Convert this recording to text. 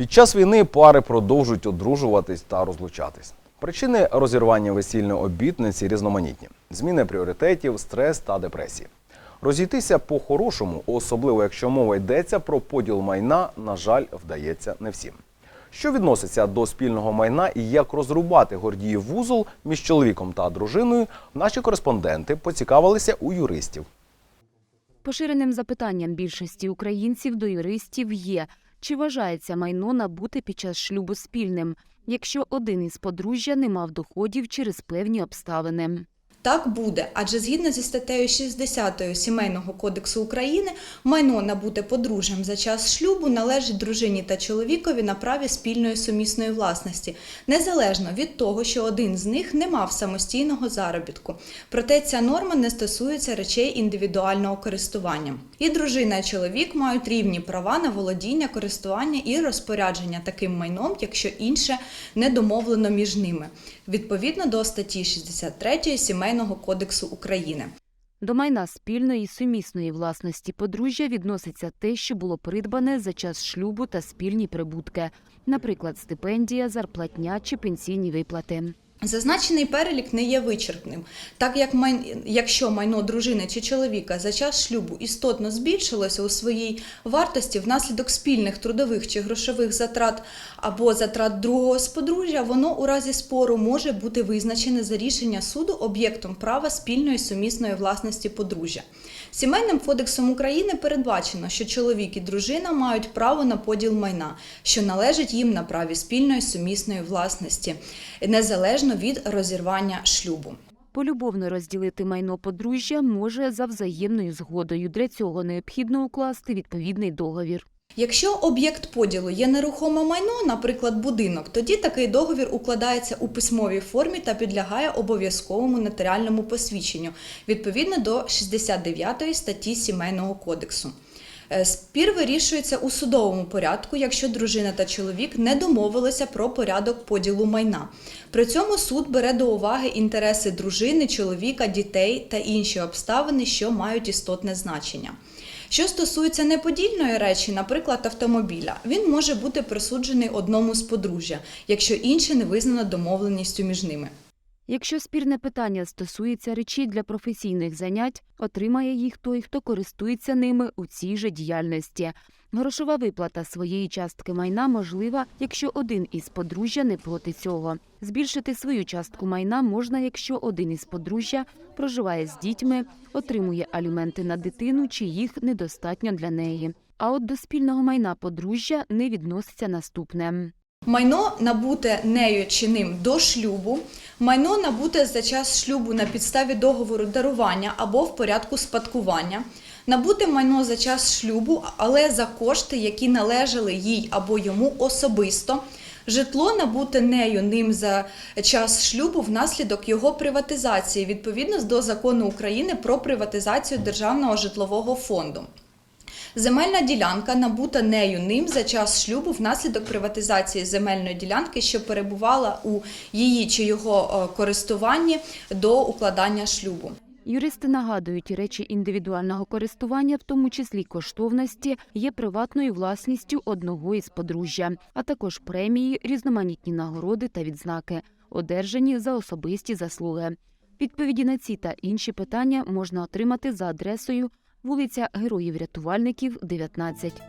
Під час війни пари продовжують одружуватись та розлучатись. Причини розірвання весільної обітниці різноманітні: зміни пріоритетів, стрес та депресії. Розійтися по-хорошому, особливо якщо мова йдеться про поділ майна, на жаль, вдається не всім. Що відноситься до спільного майна і як розрубати Гордіїв вузол між чоловіком та дружиною, наші кореспонденти поцікавилися у юристів. Поширеним запитанням більшості українців до юристів є, чи вважається майно набути під час шлюбу спільним, якщо один із подружжя не мав доходів через певні обставини. Так буде, адже згідно зі статтею 60 Сімейного кодексу України, майно набуте подружжям за час шлюбу належить дружині та чоловікові на праві спільної сумісної власності, незалежно від того, що один з них не мав самостійного заробітку. Проте ця норма не стосується речей індивідуального користування. І дружина і чоловік мають рівні права на володіння, користування і розпорядження таким майном, якщо інше не домовлено між ними, відповідно до статті 63 Сімейного кодексу України. До майна спільної і сумісної власності подружжя відноситься те, що було придбане за час шлюбу та спільні прибутки, наприклад, стипендія, зарплатня чи пенсійні виплати. Зазначений перелік не є вичерпним, так як май... якщо майно дружини чи чоловіка за час шлюбу істотно збільшилося у своїй вартості внаслідок спільних трудових чи грошових затрат або затрат другого з подружжя, воно у разі спору може бути визначене за рішення суду об'єктом права спільної сумісної власності подружжя. Сімейним кодексом України передбачено, що чоловік і дружина мають право на поділ майна, що належить їм на праві спільної сумісної власності, незалежно від розірвання шлюбу. Полюбовно розділити майно подружжя може за взаємною згодою. Для цього необхідно укласти відповідний договір. Якщо об'єкт поділу є нерухоме майно, наприклад, будинок, тоді такий договір укладається у письмовій формі та підлягає обов'язковому нотаріальному посвідченню відповідно до 69 статті Сімейного кодексу. Е, Спір вирішується у судовому порядку, якщо дружина та чоловік не домовилися про порядок поділу майна. При цьому суд бере до уваги інтереси дружини, чоловіка, дітей та інші обставини, що мають істотне значення. Що стосується неподільної речі, наприклад, автомобіля, він може бути присуджений одному з подружжя, якщо інше не визнано домовленістю між ними. Якщо спірне питання стосується речей для професійних занять, отримає їх той, хто користується ними у цій же діяльності. Грошова виплата своєї частки майна можлива, якщо один із подружжя не проти цього. Збільшити свою частку майна можна, якщо один із подружжя проживає з дітьми, отримує аліменти на дитину чи їх недостатньо для неї. А от до спільного майна подружжя не відноситься наступне. Майно набуте нею чи ним до шлюбу, майно набуте за час шлюбу на підставі договору дарування або в порядку спадкування, набуте майно за час шлюбу, але за кошти, які належали їй або йому особисто. Житло набуте нею ним за час шлюбу внаслідок його приватизації відповідно до закону України про приватизацію державного житлового фонду. Земельна ділянка набута нею ним за час шлюбу внаслідок приватизації земельної ділянки, що перебувала у її чи його е, користуванні до укладання шлюбу. Юристи нагадують, речі індивідуального користування, в тому числі коштовності, є приватною власністю одного із подружжя, а також премії, різноманітні нагороди та відзнаки, одержані за особисті заслуги. Відповіді на ці та інші питання можна отримати за адресою вулиця Героїв Рятувальників, 19.